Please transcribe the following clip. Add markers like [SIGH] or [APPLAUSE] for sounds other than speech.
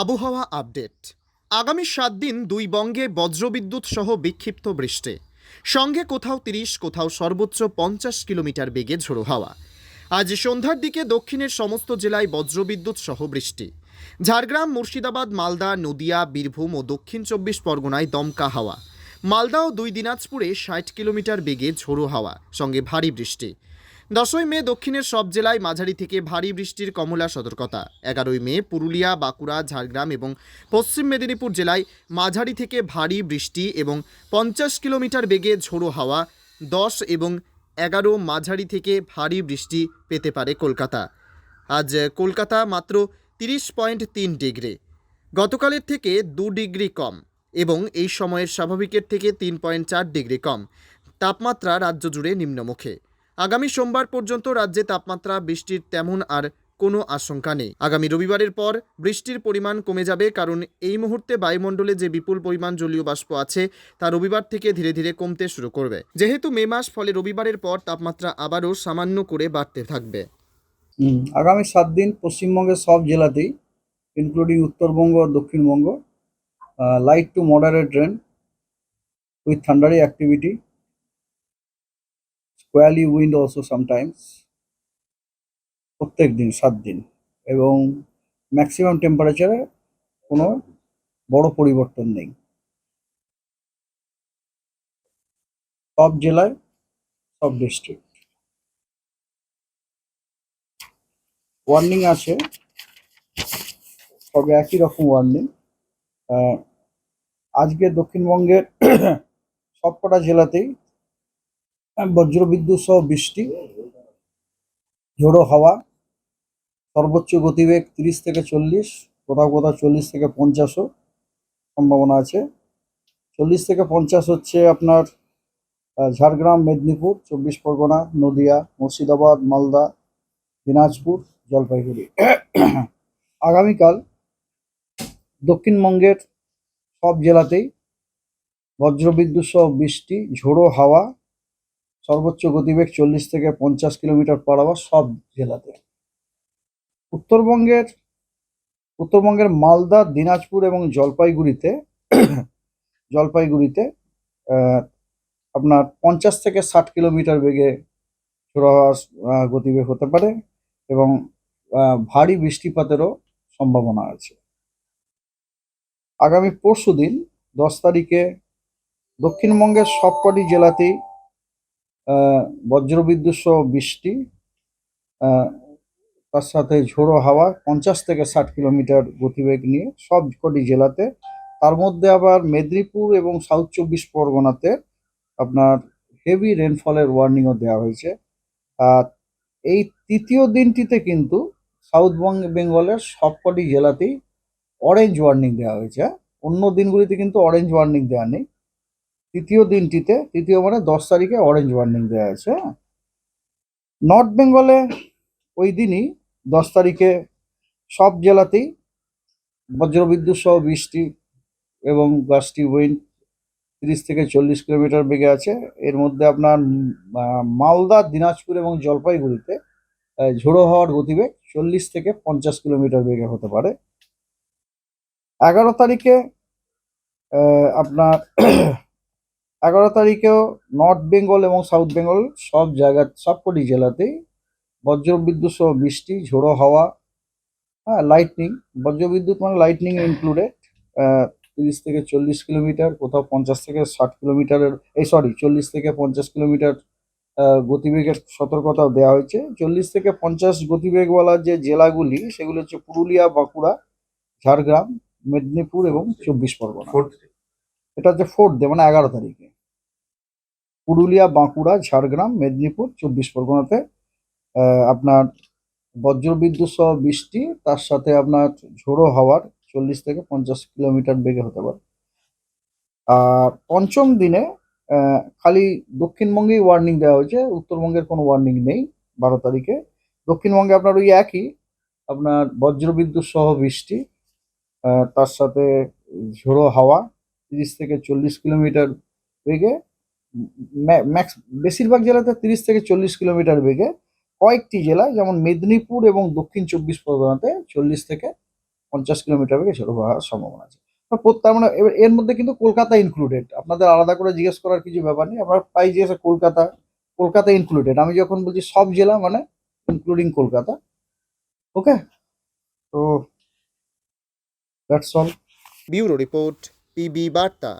আবহাওয়া আপডেট। আগামী সাত দিন দুই বঙ্গে বজ্রবিদ্যুৎ সহ বিক্ষিপ্ত বৃষ্টি। সঙ্গে কোথাও তিরিশ, কোথাও সর্বোচ্চ পঞ্চাশ কিলোমিটার বেগে ঝোড়ো হাওয়া। আজ সন্ধ্যার দিকে দক্ষিণের সমস্ত জেলায় বজ্রবিদ্যুৎ সহ বৃষ্টি। ঝাড়গ্রাম, মুর্শিদাবাদ, মালদা, নদিয়া, বীরভূম ও দক্ষিণ চব্বিশ পরগনায় দমকা হাওয়া। মালদা ও দুই দিনাজপুরে ষাট কিলোমিটার বেগে ঝোড়ো হাওয়া, সঙ্গে ভারী বৃষ্টি। দশই মে দক্ষিণের সব জেলায় মাঝারি থেকে ভারী বৃষ্টির কমলা সতর্কতা। এগারোই মে পুরুলিয়া, বাঁকুড়া, ঝাড়গ্রাম এবং পশ্চিম মেদিনীপুর জেলায় মাঝারি থেকে ভারী বৃষ্টি এবং পঞ্চাশ কিলোমিটার বেগে ঝোড়ো হাওয়া, দশ এবং এগারো মাঝারি থেকে ভারী বৃষ্টি পেতে পারে কলকাতা। আজ কলকাতা মাত্র তিরিশ পয়েন্ট তিন ডিগ্রি। গতকালের থেকে দু ডিগ্রি কম এবং এই সময়ের স্বাভাবিকের থেকে তিন পয়েন্ট চার ডিগ্রি কম। তাপমাত্রা রাজ্য জুড়ে নিম্নমুখে। আগামী সোমবার পর্যন্ত রাজ্যে তাপমাত্রা, বৃষ্টির তেমন আর কোনো আশঙ্কা নেই। আগামী রবিবারের পর বৃষ্টির পরিমাণ কমে যাবে, কারণ এই মুহূর্তে বায়ুমণ্ডলে যে বিপুল পরিমাণ জলীয় বাষ্প আছে, তা রবিবার থেকে ধীরে ধীরে কমতে শুরু করবে। যেহেতু মে মাস, ফলে রবিবারের পর তাপমাত্রা আবারও সামান্য করে বাড়তে থাকবে। আগামী সাত দিন পশ্চিমবঙ্গের সব জেলাতেই including Uttarbanga Dakshinbanga light to moderate rain with thundery activity squally wind also sometimes প্রত্যেক দিন, সাত দিন। এবং ম্যাক্সিমাম টেম্পারেচারে কোনো বড় পরিবর্তন নেই। সব জেলায়, সব ডিস্ট্রিক্ট ওয়ার্নিং আছে। তবে একই রকম ওয়ার্নিং আজকে দক্ষিণবঙ্গের [CLEARS THROAT] সবকটা জেলাতেই বজ্রবিদ্যুৎ সহ বৃষ্টি, ঝোড়ো হাওয়া, সর্বোচ্চ গতিবেগ তিরিশ থেকে চল্লিশ, কোথাও কোথাও চল্লিশ থেকে পঞ্চাশও সম্ভাবনা আছে। চল্লিশ থেকে পঞ্চাশ হচ্ছে আপনার ঝাড়গ্রাম, মেদিনীপুর, চব্বিশ পরগনা, নদিয়া, মুর্শিদাবাদ, মালদা, দিনাজপুর, জলপাইগুড়ি। আগামীকাল দক্ষিণবঙ্গের সব জেলাতেই বজ্রবিদ্যুৎ সহ বৃষ্টি, ঝোড়ো হাওয়া সর্বোচ্চ গতিবেগ চল্লিশ থেকে পঞ্চাশ কিলোমিটার পার আওয়ার সব জেলাতে। উত্তরবঙ্গের উত্তরবঙ্গের মালদা, দিনাজপুর এবং জলপাইগুড়িতে জলপাইগুড়িতে আপনার পঞ্চাশ থেকে ষাট কিলোমিটার বেগে ঝোড়ো হাওয়ার গতিবেগ হতে পারে এবং ভারী বৃষ্টিপাতেরও সম্ভাবনা আছে। আগামী পরশু দিন দশ তারিখে দক্ষিণবঙ্গের সবকটি জেলাতেই বজ্রবিদ্যুৎ সহ বৃষ্টি তার সাথে ঝোড়ো হাওয়া, পঞ্চাশ থেকে ষাট কিলোমিটার গতিবেগ নিয়ে সব কটি জেলাতে। তার মধ্যে আবার মেদিনীপুর এবং সাউথ চব্বিশ পরগনাতে আপনার হেভি রেনফলের ওয়ার্নিংও দেওয়া হয়েছে। আর এই তৃতীয় দিনটিতে কিন্তু সাউথ বঙ্গ- বেঙ্গলের সবকটি জেলাতেই অরেঞ্জ ওয়ার্নিং দেওয়া হয়েছে। হ্যাঁ? অন্য দিনগুলিতে কিন্তু অরেঞ্জ ওয়ার্নিং দেওয়া নেই। তৃতীয় দিনটিতে, তৃতীয় মানে দশ তারিখে অরেঞ্জ ওয়ার্নিং দেওয়া আছে হ্যাঁ? নর্থ বেঙ্গলে ওই দিনই দশ তারিখে সব জেলাতেই বজ্রবিদ্যুৎ সহ বৃষ্টি এবং গাছটি উইন্ড তিরিশ থেকে চল্লিশ কিলোমিটার বেগে আছে এর মধ্যে আপনার মালদা, দিনাজপুর এবং জলপাইগুড়িতে ঝোড়ো হওয়ার গতিবেগ চল্লিশ থেকে পঞ্চাশ কিলোমিটার বেগে হতে পারে এগারো তারিখে আপনার এগারো তারিখেও নর্থ বেঙ্গল এবং সাউথ বেঙ্গল সব জায়গা সবকটি জেলাতেই বজ্রবিদ্যুৎ সহ বৃষ্টি ঝোড়ো হাওয়া হ্যাঁ লাইটনিং বজ্রবিদ্যুৎ মানে লাইটনিং ইনক্লুডেড তিরিশ থেকে চল্লিশ কিলোমিটার কোথাও পঞ্চাশ থেকে ষাট কিলোমিটারের এই সরি চল্লিশ থেকে পঞ্চাশ কিলোমিটার গতিবেগের সতর্কতাও দেওয়া হয়েছে। চল্লিশ থেকে পঞ্চাশ গতিবেগওয়ালা যে জেলাগুলি সেগুলো হচ্ছে পুরুলিয়া বাঁকুড়া ঝাড়গ্রাম মেদিনীপুর এবং চব্বিশ পরগনা। এটা হচ্ছে ফোর্থ ডে মানে এগারো তারিখে। পুরুলিয়া, বাঁকুড়া, ঝাড়গ্রাম, মেদিনীপুর, চব্বিশ পরগনাতে আপনার বজ্রবিদ্যুৎ সহ বৃষ্টি, তার সাথে আপনার ঝোড়ো হাওয়ার চল্লিশ থেকে পঞ্চাশ কিলোমিটার বেগে হতে পারে। আর পঞ্চম দিনে খালি দক্ষিণবঙ্গেই ওয়ার্নিং দেওয়া হয়েছে, উত্তরবঙ্গের কোনো ওয়ার্নিং নেই বারো তারিখে। দক্ষিণবঙ্গে আপনার ওই একই, আপনার বজ্রবিদ্যুৎ সহ বৃষ্টি তার সাথে ঝোড়ো হাওয়া, তিরিশ থেকে চল্লিশ কিলোমিটার বেগে ম্যাক্স বেশিরভাগ জেলাতে তিরিশ থেকে চল্লিশ কিলোমিটার বেগে কয়েকটি জেলা, যেমন মেদিনীপুর এবং দক্ষিণ চব্বিশ পরগনাতে চল্লিশ থেকে পঞ্চাশ কিলোমিটার বেগে ঝোড়ো হওয়ার সম্ভাবনা আছে। তার মানে এবার এর মধ্যে কিন্তু কলকাতা ইনক্লুডেড আপনাদের আলাদা করে জিজ্ঞেস করার কিছু ব্যাপার নেই। আপনার প্রায় জিজ্ঞেস কলকাতা কলকাতা ইনক্লুডেড আমি যখন বলছি সব জেলা মানে ইনক্লুডিং কলকাতা। ওকে? তো that's all bureau report, PB Barta.